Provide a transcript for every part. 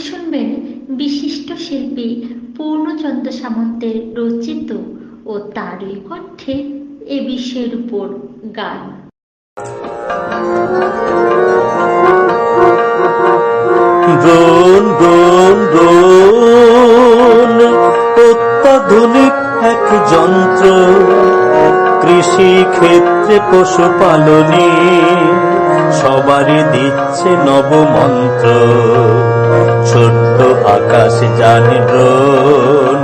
শুনবেন বিশিষ্ট শিল্পী পূর্ণচন্দ্র সামন্তের রচিত ও তারই কণ্ঠে এ বিষয়ের উপর গান। অত্যাধুনিক এক যন্ত্র, কৃষি ক্ষেত্রে পশুপালনে সবারই দিচ্ছে নবমন্ত্র ছোট্ট আকাশ জানি ড্রোন।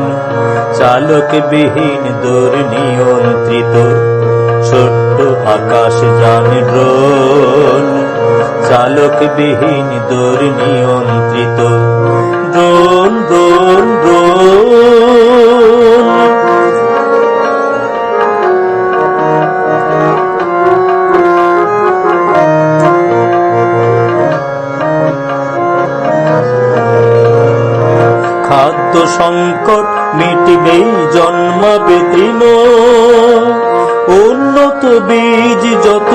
চালকবিহীন দুর্নিয়ন্ত্রিত ছোট্ট আকাশ জানি ড্রোন। চালকবিহীন দূর নিয়ন্ত্রিত ড্রোন খাদ্য সংকট মিটবেই জন্মাবে তৃণ। উন্নত বীজ যত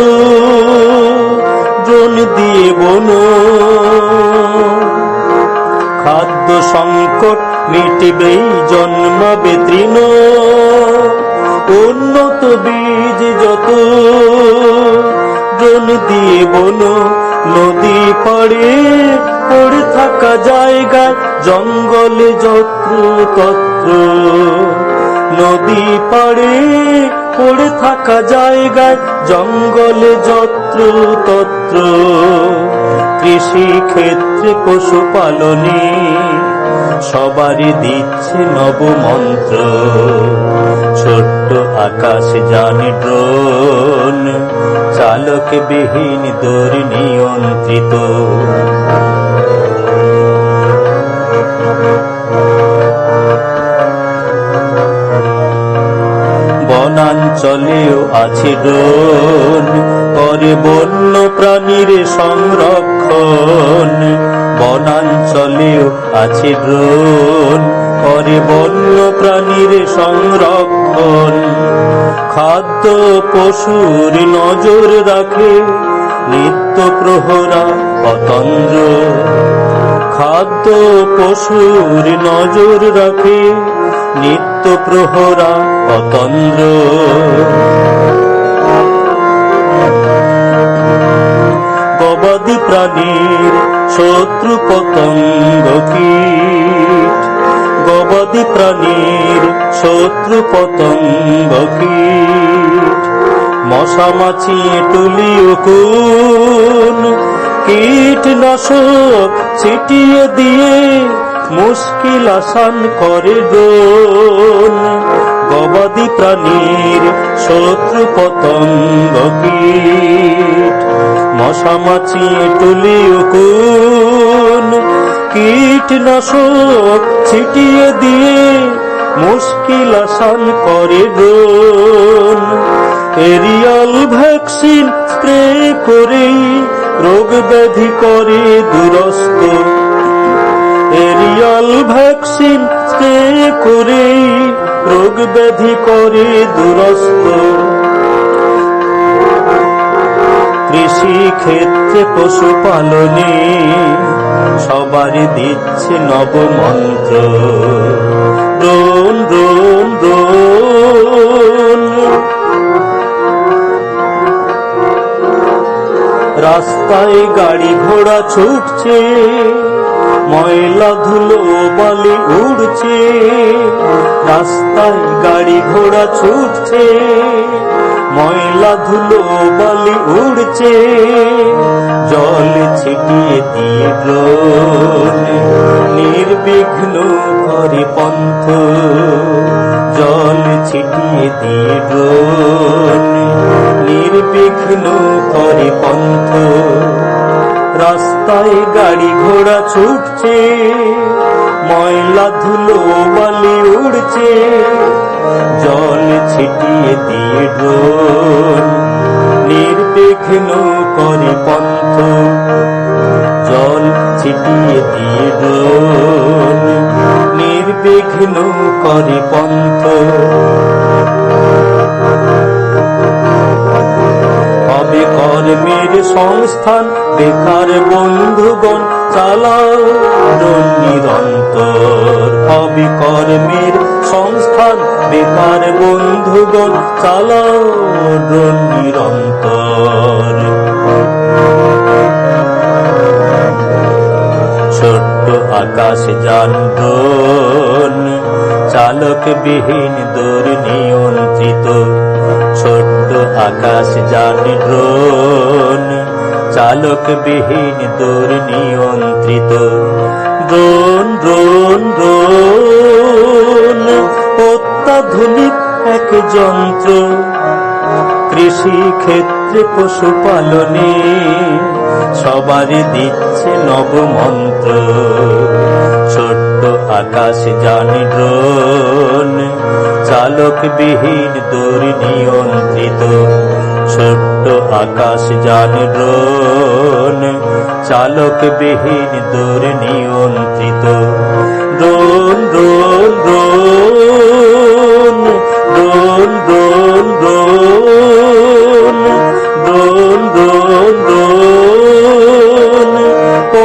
ড্রোন দিয়ে বন। খাদ্য সংকট মিটবেই জন্মাবে তৃণ। উন্নত বীজ যত ড্রোন দিয়ে বন, নদী পাড়ে পড়ে থাকা জায়গায় জঙ্গলে যত্র তত্র। নদী পাড়ে পড়ে থাকা জায়গায় জঙ্গলে যত্র তত্র। কৃষি ক্ষেত্রে পশুপালনে সবারই দিচ্ছে নবমন্ত্র। ছোট্ট আকাশ জানে ড্রোন চালক বিহীন দুর্নিয়ন্ত্রিত বনাঞ্চলেও আছে ড্রোন, করে বন্য প্রাণীর সংরক্ষণ। বনাঞ্চলেও আছে ড্রোন, করে বন্য প্রাণীর সংরক্ষণ। খাদ্য পশুর নজর রাখে নিত্য প্রহরা পতন্দ্র খাদ্য পশুর নজর রাখে, নিত্য প্রহরা পতন্দ্র গবাদি প্রাণীর শত্রু পতঙ্গ কীট। গবাদি প্রাণীর শত্রু পতঙ্গ কীট। মশা মাছি, তুলি, উকুন কীটনাশক ছিটিয়ে দিয়ে মুশকিল আসান করে ডোন গবাদি প্রাণীর শত্রু পতঙ্গ কীট। মশা তুলি উকুন। কীটনাশক ছিটিয়ে দিয়ে মুশকিল আসান করে ড্রোন এরিয়াল ভ্যাকসিন স্প্রে করে রোগ ব্যাধি করে দুরস্ত এরিয়াল ভ্যাকসিন স্প্রে করে, রোগ ব্যাধি করে দুরস্ত কৃষি ক্ষেত্রে পশুপালনে সবারই দিচ্ছে নবমন্ত্র। ড্রোন ড্রোন ড্রোন রাস্তায় গাড়ি ঘোড়া ছুটছে, ময়লা ধুলো বালি উড়ছে, রাস্তায় গাড়ি ঘোড়া ছুটছে, ময়লা ধুলো বালি উড়ছে, জল ছিটিয়ে দিয়ে নির্বিঘ্ন করে পন্থ, জল ছিটিয়ে দিয়ে নির্বিঘ্ন করে পন্থ রাস্তায় গাড়ি ঘোড়া ছুটছে ময়লা ধুলো বালি উড়ছে, জল ছিটিয়ে দিয়ে ড্রোন নির্বিঘ্ন করে পন্থ জল ছিটিয়ে দিয়ে ড্রোন নির্বিঘ্ন করে পন্থ কর্মের সংস্থান, বেকার বন্ধুগণ, চালাও নিরন্তর হবে কর্মের সংস্থান, বেকার বন্ধুগণ, চালাও নিরন্তর ছোট্ট আকাশ যান চালক বিহীন দূর নিয়ন্ত্রিত ছোট্ট আকাশ যান চালক বিহীন দূর নিয়ন্ত্রিত ড্রোন ড্রোন ড্রোন অত্যাধুনিক এক যন্ত্র। কৃষি ক্ষেত্রে পশুপালনে সবারই দিচ্ছে নবমন্ত্র। ছোট্ট আকাশ যান ড্রোন চালক বিহীন দূর নিয়ন্ত্রিত ছোট্ট আকাশ যান চালক বিহীন দূর নিয়ন্ত্রিত। Drone drone drone drone drone drone drone drone drone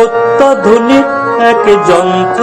অত্যাধুনিক এক যন্ত্র